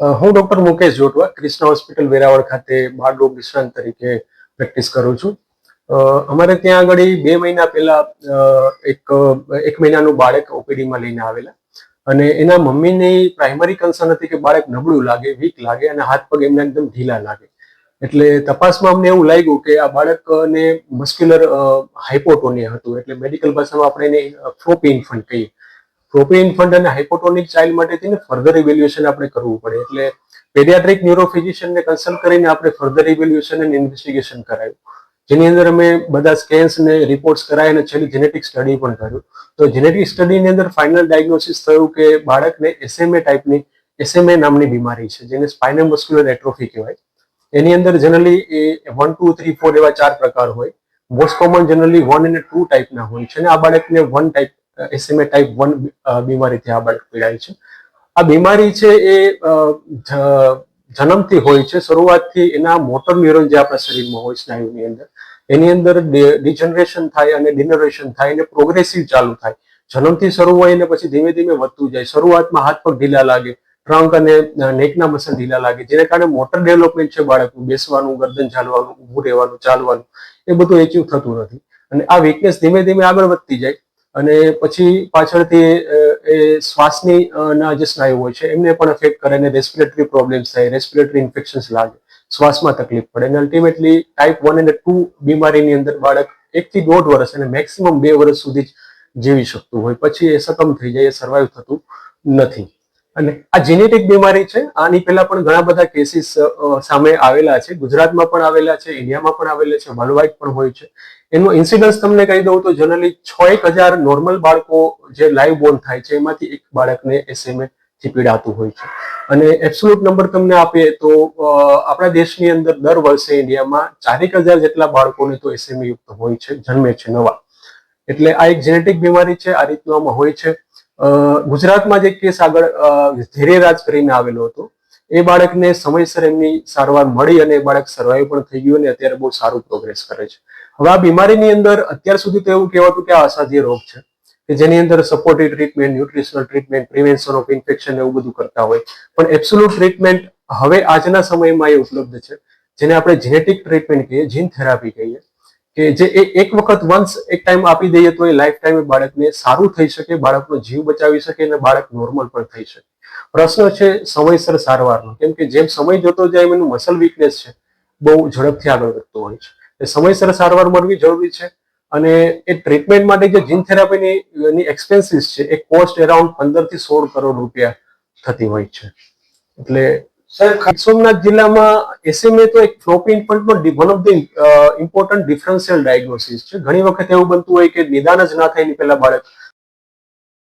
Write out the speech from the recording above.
હું doctor Mukesh Jotva Krishna hospital Veraval ખાતે બાળ રોગ નિષ્ણાંત તરીકે પ્રેક્ટિસ કરું છું. અમારે ત્યાં આગળ બે મહિના પહેલા એક એક મહિનાનું બાળક ઓપીડીમાં લઈને આવેલા. અને એના મમ્મીની પ્રાઇમરી કન્સર્ન હતી કે બાળક નબળું લાગે વીક લાગે અને હાથ પગ એમને એકદમ ઢીલા લાગે. એટલે તપાસમાં અમને એવું લાગ્યું કે આ બાળકને મસ્ક્યુલર હાઇપોટોનિયા હતું. એટલે મેડિકલ ભાષામાં આપણે એને ફ્રોપી ઇન્ફન્ટ કહીએ. ફ્લોપી ફંડ અને હાઇપોટોનિક ચાઇલ્ડ માટે તેને ફર્ધર ઇવેલ્યુએશન આપણે કરવું પડે. એટલે પેડિયાટ્રિક ન્યુરોફિઝિશિયનને કન્સલ્ટ કરીને આપણે ફર્ધર ઇવેલ્યુએશન અને ઇન્વેસ્ટિગેશન કરાયું. જેની અંદર અમે બધા સ્કેન્સ ને રિપોર્ટ્સ કરાય અને છેલ્લી જેનેટિક સ્ટડી પણ કર્યું. તો જેનેટિક સ્ટડીની અંદર ફાઇનલ ડાયગ્નોસિસ થયું કે બાળકને એસએમએ ટાઈપની એસએમએ નામની બીમારી છે, જેને સ્પાઇનલ મસ્ક્યુલર એટ્રોફી કહેવાય. એની અંદર generally A one two three four એવા ચાર પ્રકાર હોય. મોસ્ટ કોમન જનરલી વન અને ટુ ટાઈપના હોય છે. અને આ બાળકને one type SMA type one બીમારીથી આ બાળક પીડાય છે. આ બીમારી છે એ જન્મથી હોય છે. શરૂઆતથી એના મોટર ન્યુરોન જે આપણા શરીરમાં હોય સ્નાયુની અંદર, એની અંદર ડિજનરેશન થાય અને ડિનરેશન થાય અને પ્રોગ્રેસિવ ચાલુ થાય. જન્મથી શરૂ હોય અને પછી ધીમે ધીમે વધતું જાય. શરૂઆતમાં હાથ પગ ઢીલા લાગે, ટ્રંક અને નેકના મસલ ઢીલા લાગે, જેને કારણે મોટર ડેવલપમેન્ટ છે બાળકનું. બેસવાનું, ગરદન ચાલવાનું ઊભું રહેવાનું, ચાલવાનું, એ બધું એચિવ થતું નથી. અને આ વીકનેસ ધીમે ધીમે આગળ વધતી જાય. અને પછી પાછળથી એ શ્વાસની ના જે સ્નાયુ હોય છે, એમને પણ અફેક્ટ કરે અને રેસ્પિરેટરી પ્રોબ્લેમ્સ થાય રેસ્પિરેટરી ઇન્ફેક્શન્સ લાગે. શ્વાસમાં તકલીફ પડે અને અલ્ટિમેટલી ટાઈપ વન અને ટુ બીમારીની અંદર બાળક એકથી દોઢ વર્ષ અને મેક્સિમમ બે વર્ષ સુધી જ જીવી શકતું હોય. પછી એ સકમ થઈ જાય, એ સર્વાઈવ થતું નથી. અને આ જેનેટિક બીમારી છે, આની પહેલા પણ ઘણા બધા કેસીસ સામે આવેલા છે. ગુજરાતમાં પણ આવેલા છે ઇન્ડિયામાં પણ આવેલા છે વર્લ્ડ પણ હોય છે. એનું ઇન્સિડન્સ તમને કહી દઉં તો જનરલી છ એક હજાર નોર્મલ બાળકો જે લાઈવ બોર્ન થાય છે એમાંથી એક બાળકને એસએમએ થી પીડાતું હોય છે. અને એબ્સોલ્યુટ નંબર તમને આપીએ તો આપણા દેશની અંદર દર વર્ષે ઇન્ડિયામાં ચારેક હજાર જેટલા બાળકોને તો એસએમએ યુક્ત હોય છે જન્મે છે નવા. એટલે આ એક જેનેટિક બીમારી છે આ રીતનું આમાં હોય છે. ગુજરાતમાં જે કેસ આગળ અ, ધૈર્યરાજ કરીને આવેલો હતો એ બાળકને સમયસર એમની સારવાર મળી અને એ બાળક સર્વાઈવ પણ થઈ ગયું અને અત્યારે બહુ સારું પ્રોગ્રેસ કરે છે. હવે આ બીમારીની અંદર અત્યાર સુધી તો એવું કહેવાતું કે આ અસાધ્ય રોગ છે, કે જેની અંદર supportive treatment nutritional treatment prevention of infection એવું બધું કરતા હોય. પણ એબ્સોલ્યુટ ટ્રીટમેન્ટ હવે આજના સમયમાં એ ઉપલબ્ધ છે, જેને આપણે જેનેટિક ટ્રીટમેન્ટ કહીએ જીન થેરાપી કહીએ, કે જે એક વખત વન્સ એક ટાઈમ આપી દઈએ તો એ લાઈફ ટાઈમ બાળકને સારું થઈ શકે, બાળકનો જીવ બચાવી શકે અને બાળક નોર્મલ પણ થઈ શકે. પ્રશ્ન છે સમયસર સારવારનો. કેમ કે જેમ સમય જતો જાય એનું મસલ વીકનેસ છે બહુ ઝડપથી આગળ વધતો હોય છે. એ સમયસર સારવાર મળવી જરૂરી છે અને એ ટ્રીટમેન્ટ માટે જે જીન થેરાપીની એક્સપેન્સીસ છે એ કોસ્ટ એરાઉન્ડ પંદરથી સોળ કરોડ રૂપિયા થતી હોય છે. એટલે સાહેબ સોમનાથ જિલ્લામાં એસએમએ તો એક floppy ઇન્ફન્ટનો one of the important differential diagnosis છે. ઘણી વખત એવું બનતું હોય કે નિદાન જ ના થાય એની પહેલા બાળક